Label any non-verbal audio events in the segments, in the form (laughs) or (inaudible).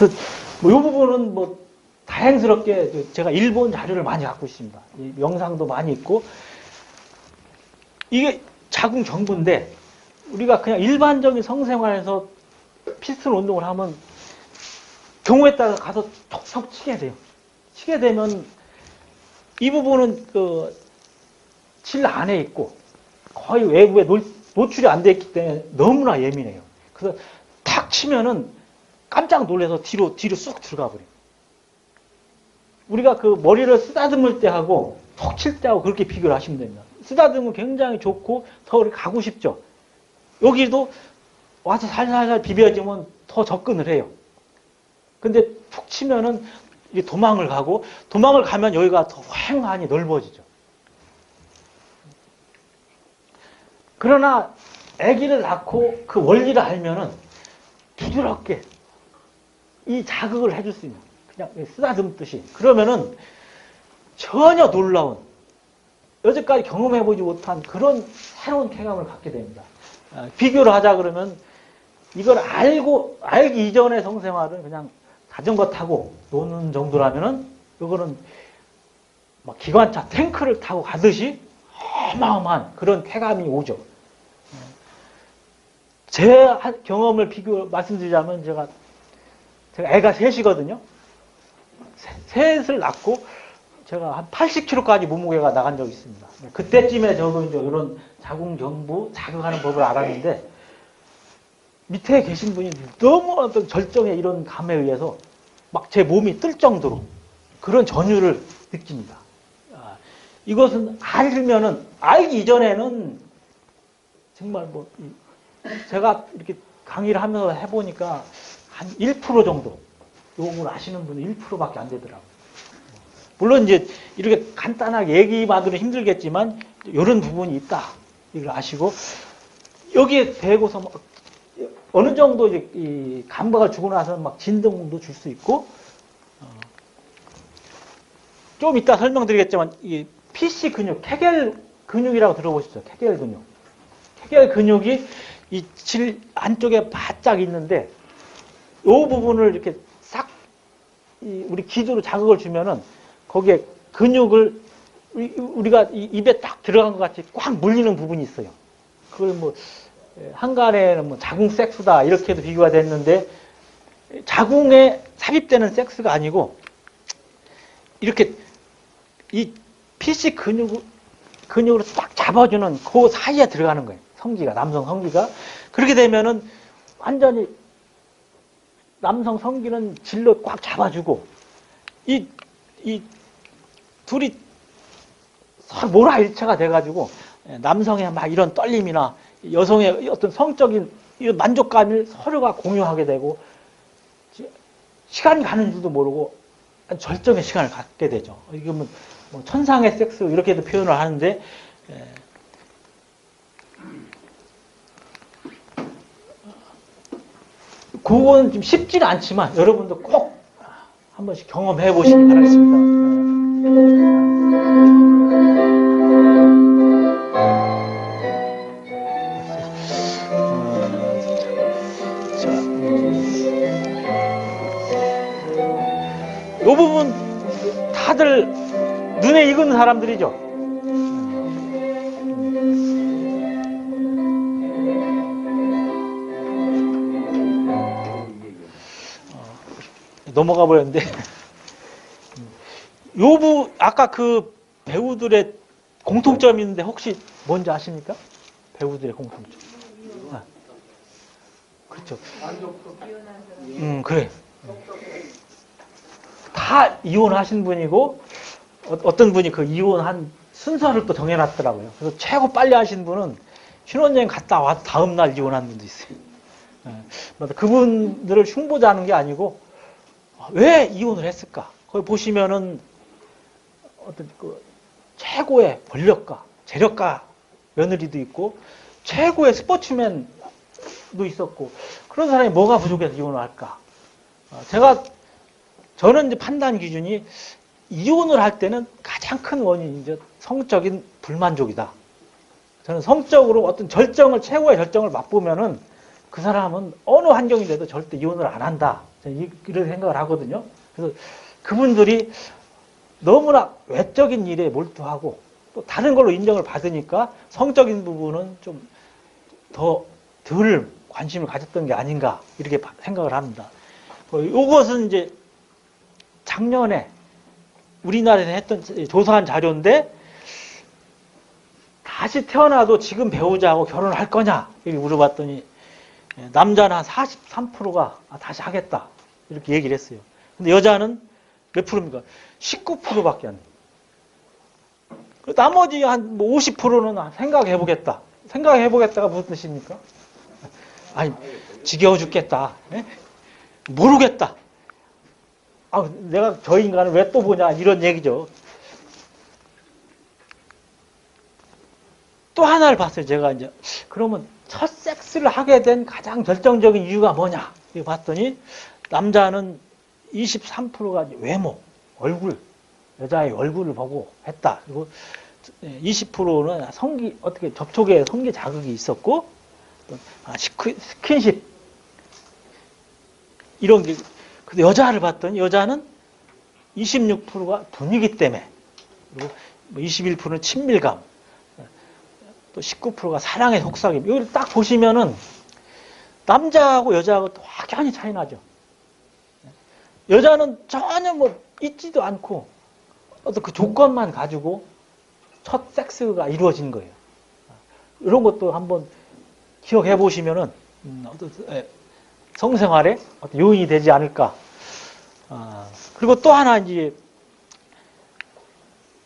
그래서 뭐 이 부분은 뭐 다행스럽게 제가 일본 자료를 많이 갖고 있습니다. 이 영상도 많이 있고 이게 자궁 정부인데 우리가 그냥 일반적인 성생활에서 피스톤 운동을 하면 경우에 따라 가서 톡톡 치게 돼요. 치게 되면 이 부분은 그질 안에 있고 거의 외부에 노, 노출이 안 돼 있기 때문에 너무나 예민해요. 그래서 탁 치면은 깜짝 놀라서 뒤로 뒤로 쑥 들어가 버려요. 우리가 그 머리를 쓰다듬을 때 하고 톡칠 때하고 그렇게 비교를 하시면 됩니다. 쓰다듬으면 굉장히 좋고 더 이렇게 가고 싶죠. 여기도 와서 살살살 비벼주면 더 접근을 해요. 근데 툭 치면은 도망을 가고 도망을 가면 여기가 더 휑하니 넓어지죠. 그러나 아기를 낳고 그 원리를 알면은 부드럽게 이 자극을 해줄 수 있는 그냥 쓰다듬듯이 그러면은 전혀 놀라운 여태까지 경험해보지 못한 그런 새로운 쾌감을 갖게 됩니다. 아, 비교를 하자 그러면 이걸 알고 알기 이전의 성생활은 그냥 자전거 타고 노는 정도라면은 이거는 막 기관차 탱크를 타고 가듯이 어마어마한 그런 쾌감이 오죠. 제 하- 경험을 비교 말씀드리자면 제가 제가 애가 셋이거든요. 세- 셋을 낳고 제가 한 80kg까지 몸무게가 나간 적이 있습니다. 그때쯤에 저도 이제 이런 자궁 경부 자극하는 법을 알았는데 밑에 계신 분이 너무 어떤 절정의 이런 감에 의해서 막 제 몸이 뜰 정도로 그런 전율을 느낍니다. 아, 이것은 알면은 알기 이전에는 정말 뭐 이- 제가 이렇게 강의를 하면서 해보니까 한 1% 정도 요걸 아시는 분은 1%밖에 안 되더라고요. 물론 이제 이렇게 간단하게 얘기만으로는 힘들겠지만 이런 부분이 있다 이걸 아시고 여기에 대고서 막 어느 정도 이제 이 감각을 주고 나서는 막 진동도 줄 수 있고 어, 좀 이따 설명드리겠지만 이 PC 근육, 케겔 근육이라고 들어보셨죠? 케겔 근육. 케겔 근육이 이 질 안쪽에 바짝 있는데 이 부분을 이렇게 싹이 우리 기도로 자극을 주면은 거기에 근육을 우리- 우리가 이 입에 딱 들어간 것 같이 꽉 물리는 부분이 있어요. 그걸 뭐 에, 한간에는 뭐 자궁 섹스다 이렇게도 비교가 됐는데 자궁에 삽입되는 섹스가 아니고 이렇게 이 PC 근육 근육으로 딱 잡아주는 그 사이에 들어가는 거예요. 성기가 남성 성기가 그렇게 되면은 완전히 남성 성기는 질로 꽉 잡아주고 이 이 둘이 서로 몰아일체가 돼가지고 예, 남성의 막 이런 떨림이나 여성의 어떤 성적인 이 만족감을 서로가 공유하게 되고 시- 시간이 가는 줄도 모르고 절정의 시간을 갖게 되죠. 이게 뭐, 뭐 천상의 섹스 이렇게도 표현을 하는데 그건 좀 쉽지는 않지만 여러분도 꼭 한 번씩 경험해 보시기 바라겠습니다. 자, 이 부분 다들 눈에 익은 사람들이죠. 넘어가 버렸는데. 요부 아까 그 배우들의 공통점이 있는데 혹시 뭔지 아십니까? 배우들의 공통점. 아. 그렇죠. 음, 그래. 다 이혼하신 분이고 어, 어떤 분이 그 이혼한 순서를 또 정해놨더라고요. 그래서 최고 빨리 하신 분은 신혼여행 갔다 와 다음 날 이혼한 분도 있어요. 예. 맞아. 그분들을 흉보자는 게 아니고 왜 이혼을 했을까? 거기 보시면은 어떤 그 최고의 권력가, 재력가 며느리도 있고 최고의 스포츠맨도 있었고 그런 사람이 뭐가 부족해서 이혼을 할까? 어, 제가 저는 이제 판단 기준이 이혼을 할 때는 가장 큰 원인이 이제 성적인 불만족이다. 저는 성적으로 어떤 절정을 최고의 절정을 맛보면은 그 사람은 어느 환경이 돼도 절대 이혼을 안 한다. 이- 이런 생각을 하거든요. 그래서 그분들이 너무나 외적인 일에 몰두하고 또 다른 걸로 인정을 받으니까 성적인 부분은 좀 더 덜 관심을 가졌던 게 아닌가 이렇게 바- 생각을 합니다. 어, 이것은 이제 작년에 우리나라에서 했던 조사한 자료인데 다시 태어나도 지금 배우자하고 결혼을 할 거냐 이렇게 물어봤더니 예, 남자는 한 43%가 아, 다시 하겠다 이렇게 얘기를 했어요. 근데 여자는 몇 프로입니까? 19%밖에 안 돼요. 그 나머지 한 50%는 생각해 보겠다. 생각해 보겠다가 무슨 뜻입니까? 아니 지겨워 죽겠다. 예? 모르겠다. 아, 내가 저 인간을 왜 또 보냐 이런 얘기죠. 또 하나를 봤어요. 제가 이제 그러면 첫 섹스를 하게 된 가장 결정적인 이유가 뭐냐? 이거 봤더니 남자는 23%가 외모, 얼굴, 여자의 얼굴을 보고 했다. 그리고 20%는 성기 어떻게 접촉에 성기 자극이 있었고 또 아, 스킨십 이런 게 근데 여자를 봤더니 여자는 26%가 분위기 때문에 그리고 21%는 친밀감 또 19%가 사랑의 속삭임 이걸 딱 보시면은 남자하고 여자하고 또 확연히 차이 나죠. 여자는 전혀 뭐 있지도 않고 어떤 그 조건만 가지고 첫 섹스가 이루어진 거예요. 이런 것도 한번 기억해 보시면은 음, 에, 성생활에 어떤 요인이 되지 않을까. 아, 그리고 또 하나 이제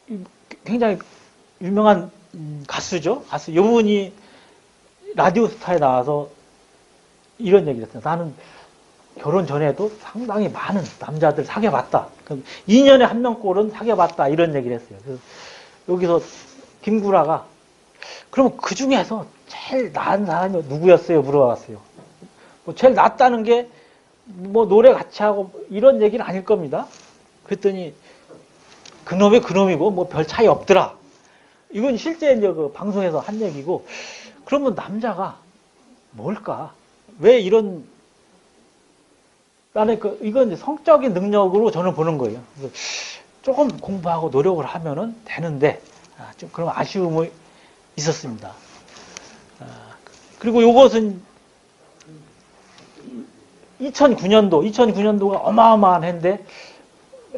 이 굉장히 유명한 음, 가수죠. 가수 이분이 라디오 스타에 나와서 이런 얘기를 했어요. 나는 결혼 전에도 상당히 많은 남자들 사귀어봤다. 2년에 한 명꼴은 사귀어봤다. 이런 얘기를 했어요. 그래서 여기서 김구라가 그러면 그 중에서 제일 나은 사람이 누구였어요? 물어봤어요. 뭐 제일 낫다는 게 뭐 노래 같이 하고 이런 얘기는 아닐 겁니다. 그랬더니 그놈이 그놈이고 뭐 별 차이 없더라. 이건 실제 이제 그 방송에서 한 얘기고 그러면 남자가 뭘까? 왜 이런 나는 그 이건 성적인 능력으로 저는 보는 거예요. 조금 공부하고 노력을 하면은 되는데 아, 좀 그런 아쉬움이 있었습니다. 아, 그리고 이것은 2009년도, 2009년도가 어마어마한 해인데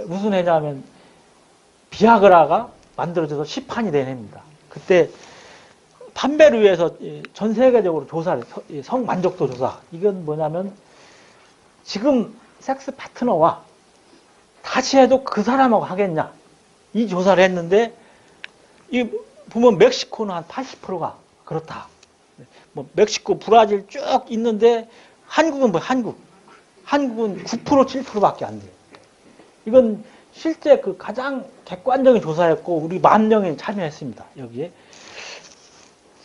무슨 해냐면 비아그라가 만들어져서 시판이 된 해입니다. 그때 판매를 위해서 전 세계적으로 조사를 성 만족도 조사 이건 뭐냐면 지금 섹스 파트너와 다시 해도 그 사람하고 하겠냐 이 조사를 했는데 이 보면 멕시코는 한 80%가 그렇다. 뭐 멕시코, 브라질 쭉 있는데 한국은 뭐 한국 한국은 9% 7%밖에 안 돼요. 이건 실제 그 가장 객관적인 조사였고 우리 만 명이 참여했습니다. 여기에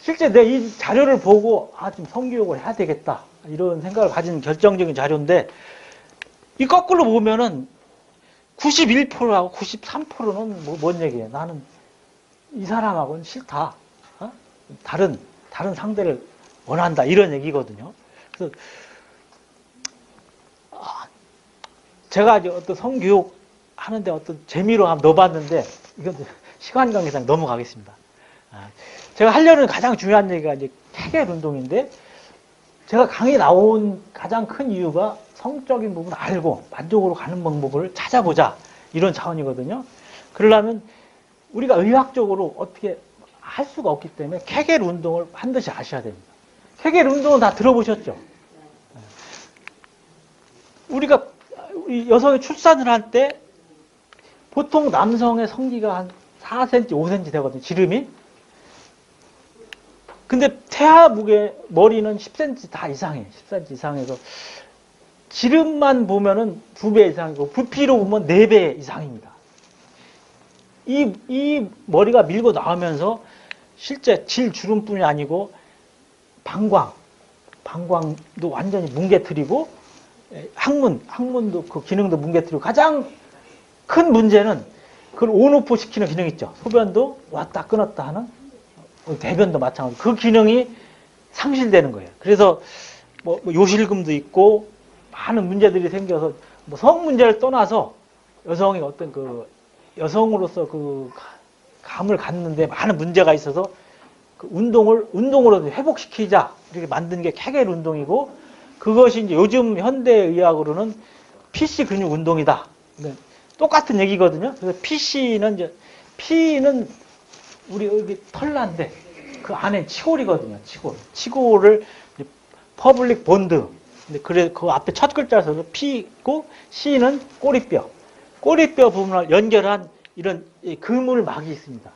실제 내 이 자료를 보고 아 좀 성교육을 해야 되겠다 이런 생각을 가진 결정적인 자료인데 이 거꾸로 보면은 91%하고 93%는 뭐, 뭔 얘기예요? 나는 이 사람하고는 싫다. 어? 다른 다른 상대를 원한다 이런 얘기거든요. 그래서 아, 제가 이제 어떤 성교육 하는데 어떤 재미로 한번 넣어봤는데 이건 시간 관계상 넘어가겠습니다. 아, 제가 하려는 가장 중요한 얘기가 이제 케겔 운동인데 제가 강의 나온 가장 큰 이유가 성적인 부분 알고 만족으로 가는 방법을 찾아보자 이런 차원이거든요. 그러려면 우리가 의학적으로 어떻게 할 수가 없기 때문에 케겔 운동을 반드시 아셔야 됩니다. 케겔 운동은 다 들어보셨죠? 우리가 우리 여성이 출산을 할 때 보통 남성의 성기가 한 4cm, 5cm 되거든요. 지름이. 근데 태아 무게 머리는 10cm 다 이상해. 10cm 이상해서 지름만 보면은 두 배 이상이고 부피로 보면 네 배 이상입니다. 이, 이 머리가 밀고 나오면서 실제 질 주름뿐이 아니고 방광, 방광도 완전히 뭉개뜨리고 에, 항문, 항문도 그 기능도 뭉개뜨리고 가장 큰 문제는 그걸 온오프 시키는 기능 있죠. 소변도 왔다 끊었다 하는 어, 대변도 마찬가지. 그 기능이 상실되는 거예요. 그래서 뭐, 뭐 요실금도 있고 많은 문제들이 생겨서 뭐 성 문제를 떠나서 여성이 어떤 그 여성으로서 그 가- 감을 갖는데 많은 문제가 있어서 그 운동을 운동으로 회복시키자 이렇게 만든 게 케겔 운동이고 그것이 이제 요즘 현대 의학으로는 PC 근육 운동이다. 네, 똑같은 얘기거든요. 그래서 PC는 이제 P는 우리 여기 털난데 그 안에 치골이거든요. 치골. 치골을 퍼블릭 본드. 근데 그래 그 앞에 첫 글자를 써서 P고 C는 꼬리뼈. 꼬리뼈 부분을 연결한 이런 이 그물막이 있습니다.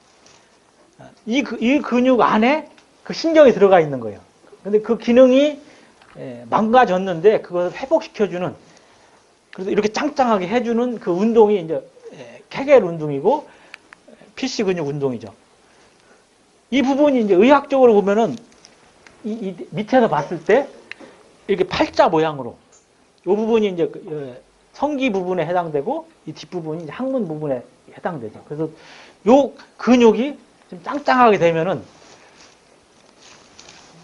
이, 그- 이 근육 안에 그 신경이 들어가 있는 거예요. 근데 그 기능이 예, 망가졌는데 그것을 회복시켜주는 그래서 이렇게 짱짱하게 해주는 그 운동이 이제 예, 케겔 운동이고 PC 근육 운동이죠. 이 부분이 이제 의학적으로 보면은 이, 이 밑에서 봤을 때 이렇게 팔자 모양으로 이 부분이 이제 그, 예, 성기 부분에 해당되고 이 뒷부분이 이제 항문 부분에 해당되죠. 그래서 요 근육이 좀 짱짱하게 되면은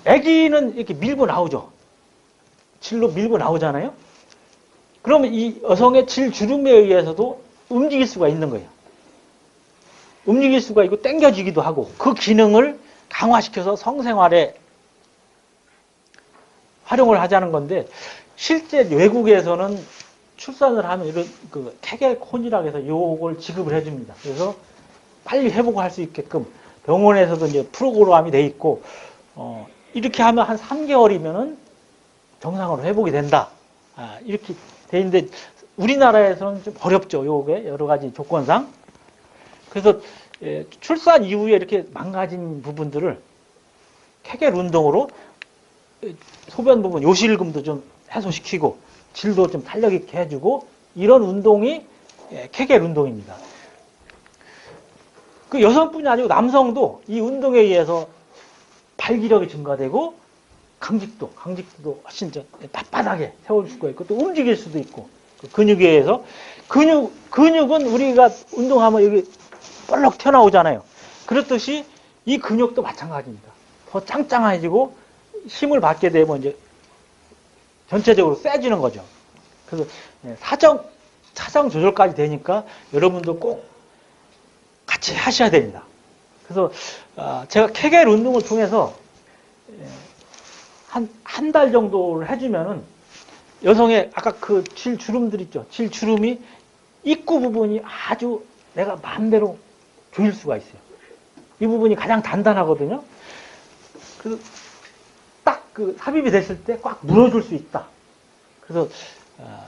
아기는 이렇게 밀고 나오죠. 질로 밀고 나오잖아요. 그러면 이 여성의 질 주름에 의해서도 움직일 수가 있는 거예요. 움직일 수가 있고 당겨지기도 하고 그 기능을 강화시켜서 성생활에 활용을 하자는 건데 실제 외국에서는 출산을 하면 이런 그 케겔콘이라고 해서 요걸 지급을 해줍니다. 그래서 빨리 회복할 수 있게끔 병원에서도 이제 프로그램이 돼 있고 어, 이렇게 하면 한 3개월이면은 정상으로 회복이 된다. 아, 이렇게 돼 있는데 우리나라에서는 좀 어렵죠. 요게 여러 가지 조건상. 그래서 예, 출산 이후에 이렇게 망가진 부분들을 케겔 운동으로 예, 소변 부분 요실금도 좀 해소시키고 질도 좀 탄력 있게 해주고 이런 운동이 예, 케겔 운동입니다. 그 여성뿐이 아니고 남성도 이 운동에 의해서 발기력이 증가되고 강직도, 강직도도 훨씬 저 빳빳하게 세울 수가 있고 또 움직일 수도 있고 그 근육에 의해서 근육 근육은 우리가 운동하면 여기 볼록 튀어나오잖아요. 그렇듯이 이 근육도 마찬가지입니다. 더 짱짱해지고 힘을 받게 되면 이제 전체적으로 세지는 거죠. 그래서 예, 사정 사정 조절까지 되니까 여러분도 꼭 같이 하셔야 됩니다. 그래서 아, 제가 케겔 운동을 통해서 예, 한 한 달 정도를 해주면은 여성의 아까 그 질 주름들 있죠. 질 주름이 입구 부분이 아주 내가 마음대로 조일 수가 있어요. 이 부분이 가장 단단하거든요. 그래서 딱 그 삽입이 됐을 때 꽉 물어줄 수 있다. 그래서 아,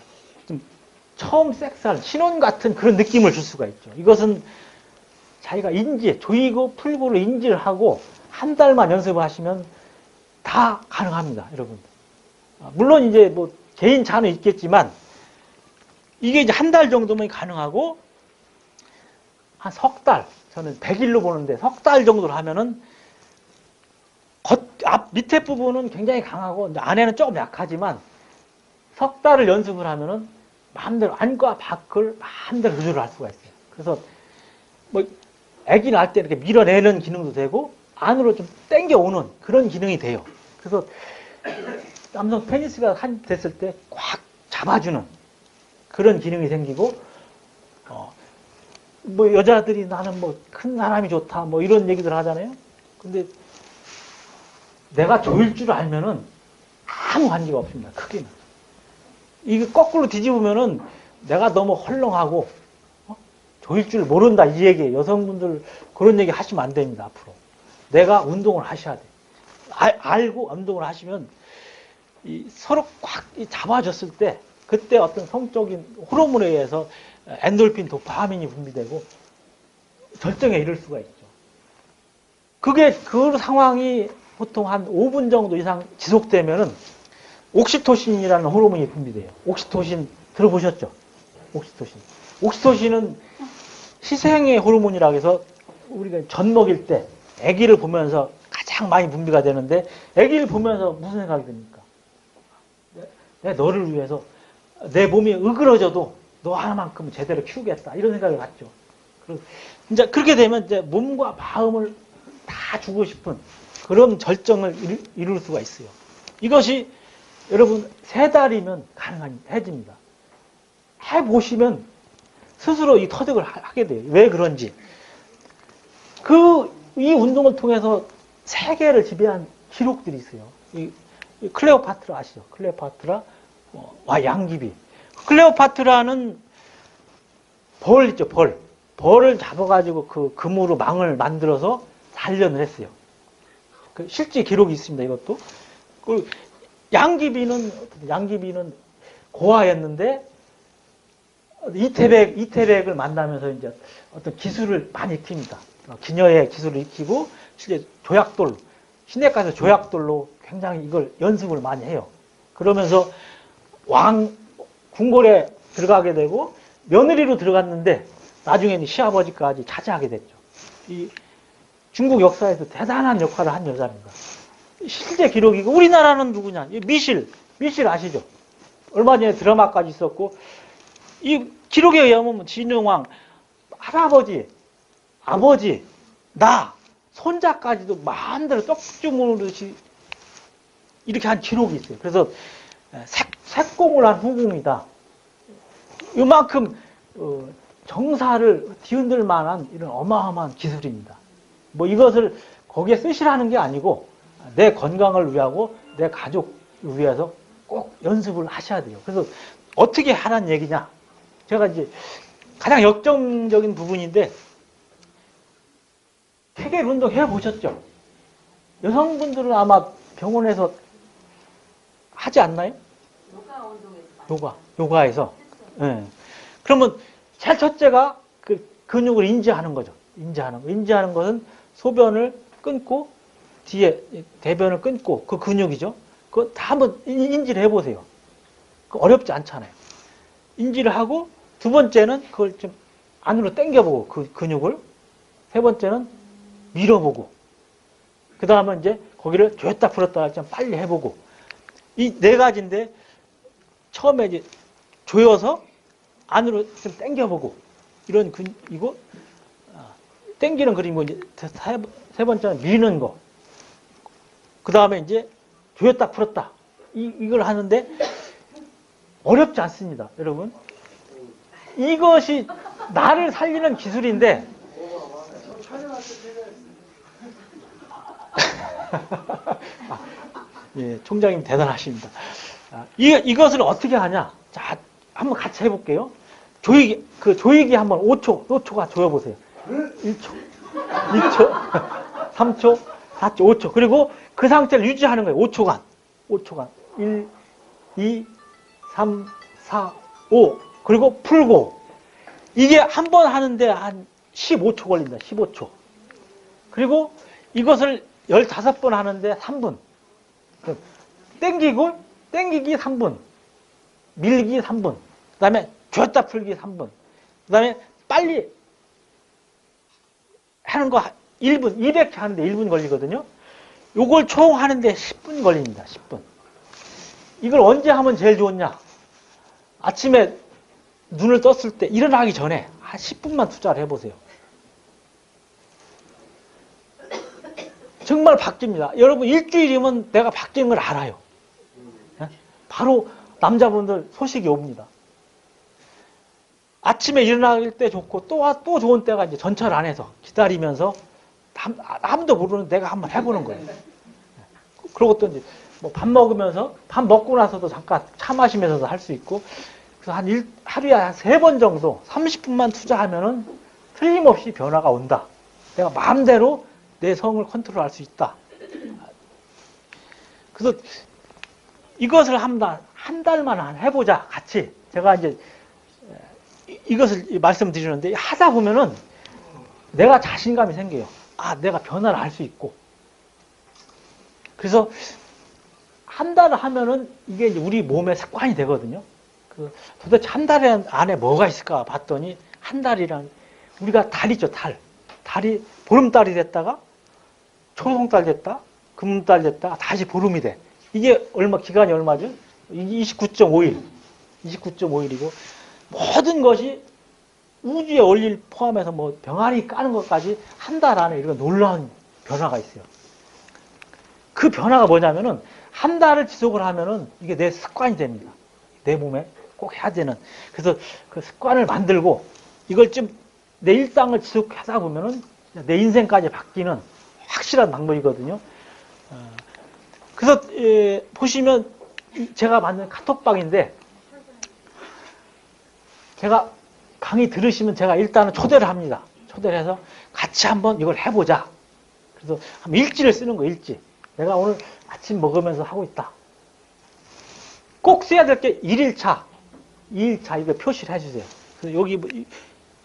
좀 처음 섹스할 신혼 같은 그런 느낌을 줄 수가 있죠. 이것은 자기가 인지, 조이고 풀고를 인지를 하고 한 달만 연습을 하시면 다 가능합니다, 여러분. 아, 물론 이제 뭐 개인 차는 있겠지만 이게 이제 한 달 정도면 가능하고 한 석 달, 저는 100일로 보는데 석 달 정도를 하면은 겉, 앞, 밑에 부분은 굉장히 강하고 안에는 조금 약하지만 석 달을 연습을 하면은 마음대로 안과 밖을 마음대로 조절을 할 수가 있어요. 그래서 뭐 아기 낳을 때 이렇게 밀어내는 기능도 되고 안으로 좀 당겨오는 그런 기능이 돼요. 그래서 남성 페니스가 한 됐을 때 꽉 잡아주는 그런 기능이 생기고 어, 뭐 여자들이 나는 뭐 큰 사람이 좋다 뭐 이런 얘기들 하잖아요. 근데 내가 조일 줄 알면은 아무 관계가 없습니다. 크게는. 이게 거꾸로 뒤집으면은 내가 너무 헐렁하고 어? 조일 줄 모른다 이 얘기예요. 여성분들 그런 얘기 하시면 안 됩니다. 앞으로. 내가 운동을 하셔야 돼. 알, 알고 운동을 하시면 이 서로 꽉 이 잡아줬을 때 그때 어떤 성적인 호르몬에 의해서 엔돌핀, 도파민이 분비되고 절정에 이를 수가 있죠. 그게 그 상황이 보통 한 5분 정도 이상 지속되면은 옥시토신이라는 호르몬이 분비돼요. 옥시토신 들어보셨죠? 옥시토신. 옥시토신은 희생의 호르몬이라고 해서 우리가 젖 먹일 때 아기를 보면서 가장 많이 분비가 되는데 아기를 보면서 무슨 생각이 듭니까? 내- 내 너를 위해서 내 몸이 으그러져도 너 하나만큼은 제대로 키우겠다 이런 생각이 갖죠. 이제 그렇게 되면 이제 몸과 마음을 다 주고 싶은 그런 절정을 이룰 수가 있어요. 이것이 여러분 세 달이면 가능해집니다. 해보시면 스스로 이 터득을 하- 하게 돼요. 왜 그런지. 그 이 운동을 통해서 세계를 지배한 기록들이 있어요. 이, 이 클레오파트라 아시죠? 클레오파트라 어, 와 양귀비. 클레오파트라는 벌 있죠 벌. 벌을 잡아가지고 그 금으로 망을 만들어서 단련을 했어요. 그 실제 기록이 있습니다. 이것도. 그 양귀비는 양귀비는 고아였는데 이태백 이태백을 만나면서 이제 어떤 기술을 많이 익힙니다. 어, 기녀의 기술을 익히고 실제 조약돌 시내가에서 조약돌로 굉장히 이걸 연습을 많이 해요. 그러면서 왕 궁궐에 들어가게 되고 며느리로 들어갔는데 나중에는 시아버지까지 차지하게 됐죠. 이 중국 역사에서 대단한 역할을 한 여자입니다. 실제 기록이고 우리나라는 누구냐? 이 미실 미실 아시죠? 얼마 전에 드라마까지 있었고 이 기록에 의하면 진흥왕 할아버지 아버지 나 손자까지도 마음대로 떡주무듯이 이렇게 한 기록이 있어요. 그래서 색, 색공을 한 후궁이다. 이만큼 어, 정사를 뒤흔들 만한 이런 어마어마한 기술입니다. 뭐 이것을 거기에 쓰시라는 게 아니고 내 건강을 위하고 내 가족을 위해서 꼭 연습을 하셔야 돼요. 그래서 어떻게 하라는 얘기냐? 제가 이제 가장 역정적인 부분인데 케겔 운동 해 보셨죠? 여성분들은 아마 병원에서 하지 않나요? 요가 운동에서 요가, 요가에서. 예. 그러면 제일 첫째가 그 근육을 인지하는 거죠. 인지하는 거. 인지하는 것은 소변을 끊고 뒤에 대변을 끊고 그 근육이죠. 그거 다 한번 인- 인지를 해보세요. 그 어렵지 않잖아요. 인지를 하고 두 번째는 그걸 좀 안으로 당겨보고 그 근육을 세 번째는 밀어보고 그 다음에 이제 거기를 조였다 풀었다 좀 빨리 해보고 이 네 가지인데 처음에 이제 조여서 안으로 좀 당겨보고 이런 근 이거 아, 당기는 그림이고 이제 세, 세 번째는 미는 거. 그 다음에 이제 조였다 풀었다 이 이걸 하는데 어렵지 않습니다, 여러분. 이것이 나를 살리는 기술인데 (laughs) 예, 총장님 대단하십니다. 아, 이, 이것을 어떻게 하냐? 자, 한번 같이 해볼게요. 조이기, 그 조이기 한번 5초, 5초가 조여보세요. 1초, 2초, 3초, 4초, 5초. 그리고 그 상태를 유지하는 거예요. 5초간. 5초간. 1, 2, 3, 4, 5. 그리고 풀고. 이게 한 번 하는데 한 15초 걸린다. 15초. 그리고 이것을 15번 하는데 3분. 땡기고, 땡기기 3분. 밀기 3분. 그 다음에 쥐었다 풀기 3분. 그 다음에 빨리 하는 거 1분, 200회 하는데 1분 걸리거든요. 요걸 총 하는데 10분 걸립니다. 10분. 이걸 언제 하면 제일 좋냐? 아침에 눈을 떴을 때 일어나기 전에 한 10분만 투자를 해보세요. 정말 바뀝니다. 여러분 일주일이면 내가 바뀐 걸 알아요. 예? 바로 남자분들 소식이 옵니다. 아침에 일어날 때 좋고 또, 또 좋은 때가 이제 전철 안에서 기다리면서 남, 아무도 모르는 내가 한번 해보는 거예요. 그리고 또 이제 뭐 밥 먹으면서 밥 먹고 나서도 잠깐 차 마시면서도 할 수 있고 그래서 한 일, 하루에 한 세 번 정도 30분만 투자하면은 틀림없이 변화가 온다. 내가 마음대로 내 성을 컨트롤할 수 있다. 그래서 이것을 한달 한 달만 해보자 같이 제가 이제 이- 이것을 말씀드리는데 하다 보면은 내가 자신감이 생겨요. 아 내가 변화를 할 수 있고 그래서 한달 하면은 이게 우리 몸의 습관이 되거든요. 그 도대체 한 달 안에 뭐가 있을까 봤더니 한 달이란 우리가 달이죠 달 달이 보름달이 됐다가 초송달 됐다 금달 됐다가 다시 보름이 돼 이게 얼마 기간이 얼마죠? 29.5일 29.5일이고 모든 것이 우주의 원리를 포함해서 뭐 병아리 까는 것까지 한 달 안에 이런 놀라운 변화가 있어요. 그 변화가 뭐냐면은 한 달을 지속을 하면은 이게 내 습관이 됩니다. 내 몸에 꼭 해야 되는. 그래서 그 습관을 만들고 이걸 좀 내 일상을 지속하다 보면은 내 인생까지 바뀌는 확실한 방법이거든요. 어, 그래서 예, 보시면 이 제가 만든 카톡방인데 제가 강의 들으시면 제가 일단은 초대를 합니다. 초대를 해서 같이 한번 이걸 해보자. 그래서 한번 일지를 쓰는 거 일지. 내가 오늘 아침 먹으면서 하고 있다. 꼭 써야 될 게 1일차, 2일차 이거 표시를 해주세요. 그래서 여기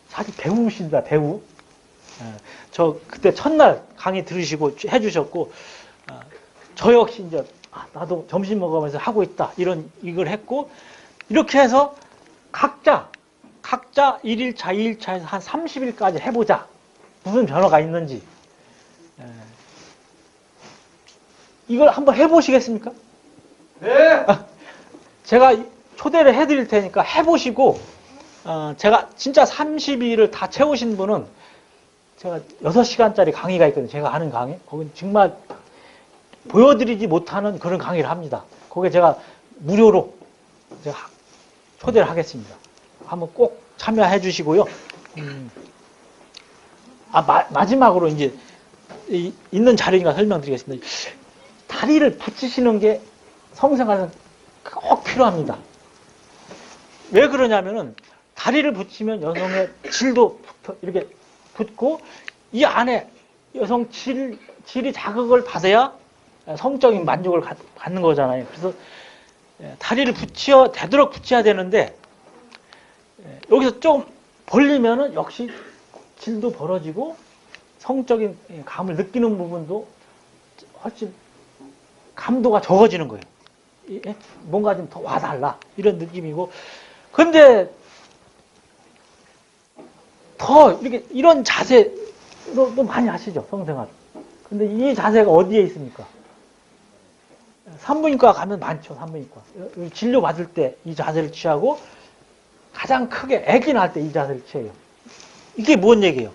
사실 배우신다 배우. 예, 저 그때 첫날 강의 들으시고 해주셨고 아, 저 역시 이제 아, 나도 점심 먹으면서 하고 있다 이런 이걸 했고 이렇게 해서 각자 각자 1일차, 2일차에서 한 30일까지 해보자. 무슨 변화가 있는지. 예. 이걸 한번 해보시겠습니까? 네. 제가 초대를 해드릴 테니까 해보시고, 어, 제가 진짜 30일을 다 채우신 분은 제가 6시간짜리 강의가 있거든요. 제가 하는 강의. 거긴 정말 보여드리지 못하는 그런 강의를 합니다. 거기에 제가 무료로 제가 하- 초대를 하겠습니다. 한번 꼭 참여해 주시고요. 음, 아, 마, 지막으로 이제 이- 있는 자료니까 설명드리겠습니다. 다리를 붙이시는 게 성생활은 꼭 필요합니다. 왜 그러냐면은 다리를 붙이면 여성의 질도 이렇게 붙고 이 안에 여성 질, 질이 자극을 받아야 성적인 만족을 갖- 받는 거잖아요. 그래서 예, 다리를 붙여 되도록 붙여야 되는데 예, 여기서 좀 벌리면은 역시 질도 벌어지고 성적인 예, 감을 느끼는 부분도 훨씬 감도가 적어지는 거예요. 뭔가 좀 더 와달라 이런 느낌이고 근데 더 이렇게 이런 자세도 또 많이 하시죠 성생활. 근데 이 자세가 어디에 있습니까? 산부인과 가면 많죠 산부인과 진료 받을 때 이 자세를 취하고 가장 크게 아기 낳을 때 이 자세를 취해요. 이게 뭔 얘기예요?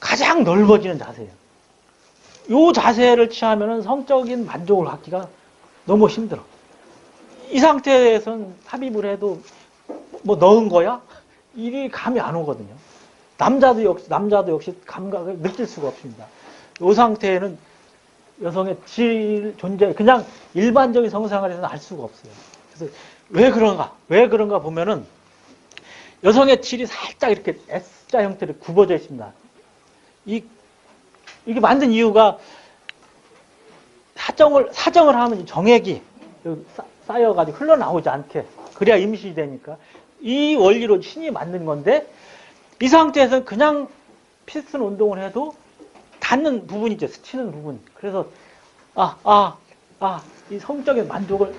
가장 넓어지는 자세예요. 이 자세를 취하면 성적인 만족을 갖기가 너무 힘들어. 이 상태에서는 삽입을 해도 뭐 넣은 거야? 일이 감이 안 오거든요. 남자도 역시, 남자도 역시 감각을 느낄 수가 없습니다. 이 상태에는 여성의 질, 존재, 그냥 일반적인 성생활에서는 알 수가 없어요. 그래서 왜 그런가? 왜 그런가 보면은 여성의 질이 살짝 이렇게 S자 형태로 굽어져 있습니다. 이, 이게 만든 이유가 사정을, 사정을 하면 이 정액이 쌓- 쌓여가지고 흘러나오지 않게. 그래야 임신이 되니까. 이 원리로 신이 만든 건데, 이 상태에서 그냥 피스톤 운동을 해도 닿는 부분이죠. 스치는 부분. 그래서, 아, 아, 아, 이 성적인 만족을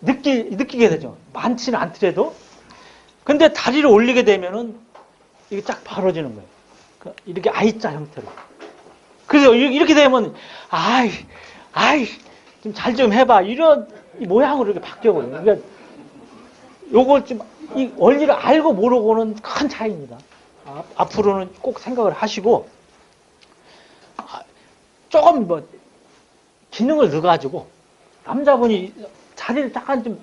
느끼, 느끼게 되죠. 많지는 않더라도. 근데 다리를 올리게 되면은 이게 쫙 벌어지는 거예요. 그 이렇게 I자 형태로. 그래서 이- 이렇게 되면, 아이, 아이, 좀 잘 좀 해봐. 이런 이 모양으로 이렇게 바뀌어버려요. 그러니까 요걸 좀, 이 원리를 알고 모르고는 큰 차이입니다. 아, 앞으로는 꼭 생각을 하시고, 아, 조금 뭐, 기능을 넣어가지고, 남자분이 자리를 약간 좀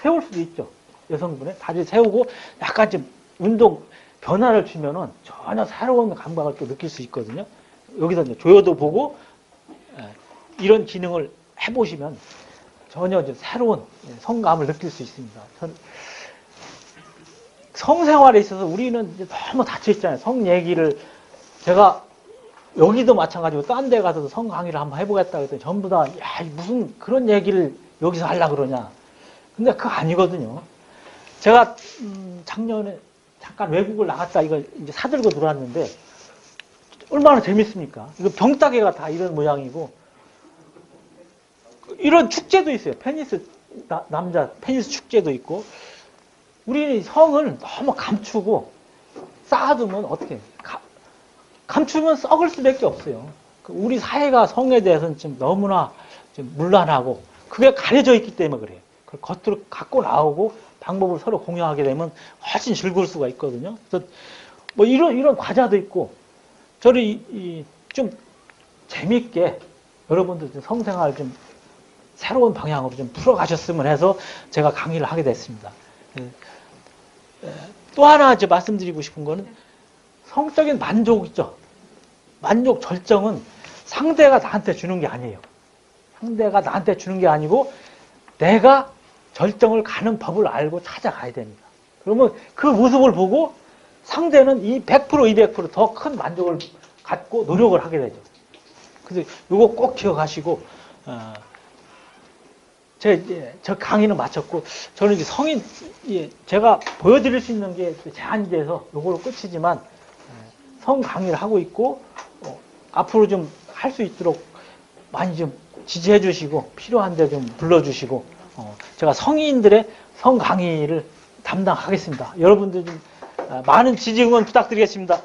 세울 수도 있죠. 여성분의 다리를 세우고, 약간 좀 운동 변화를 주면은 전혀 새로운 감각을 또 느낄 수 있거든요. 여기서 이제 조여도 보고, 예, 이런 기능을 해보시면 전혀 새로운 예, 성감을 느낄 수 있습니다. 전 성생활에 있어서 우리는 너무 닫혀 있잖아요. 성 얘기를 제가 여기도 마찬가지고 딴 데 가서도 성 강의를 한번 해보겠다 그랬더니 전부 다 야, 무슨 그런 얘기를 여기서 하려 그러냐. 근데 그거 아니거든요. 제가 음, 작년에 잠깐 외국을 나갔다 이거 이제 사들고 들어왔는데 얼마나 재밌습니까? 이거 병따개가 다 이런 모양이고 이런 축제도 있어요. 페니스 나- 남자 페니스 축제도 있고 우리 성을 너무 감추고 쌓아두면 어떻게 감추면 썩을 수밖에 없어요. 그 우리 사회가 성에 대해서는 지금 너무나 좀 문란하고 그게 가려져 있기 때문에 그래요. 그걸 겉으로 갖고 나오고 방법을 서로 공유하게 되면 훨씬 즐거울 수가 있거든요. 그래서 뭐 이런 이런 과자도 있고 저를 이, 이- 좀 재밌게 여러분들 좀 성생활 좀 새로운 방향으로 좀 풀어가셨으면 해서 제가 강의를 하게 됐습니다. 또 하나 이제 말씀드리고 싶은 거는 성적인 만족 있죠. 만족 절정은 상대가 나한테 주는 게 아니에요. 상대가 나한테 주는 게 아니고 내가 절정을 가는 법을 알고 찾아가야 됩니다. 그러면 그 모습을 보고 상대는 이 100% 200%더 큰 만족을 갖고 노력을 하게 되죠. 그래서 이거 꼭 기억하시고 어, 제, 이제 저 강의는 마쳤고 저는 이제 성인 예, 제가 보여드릴 수 있는 게 제한이 돼서 요거로 끝이지만 예, 성 강의를 하고 있고 어, 앞으로 좀 할 수 있도록 많이 좀 지지해 주시고 필요한데 좀 불러주시고 어, 제가 성인들의 성 강의를 담당하겠습니다. 여러분들 좀 아, 많은 지지 응원 부탁드리겠습니다.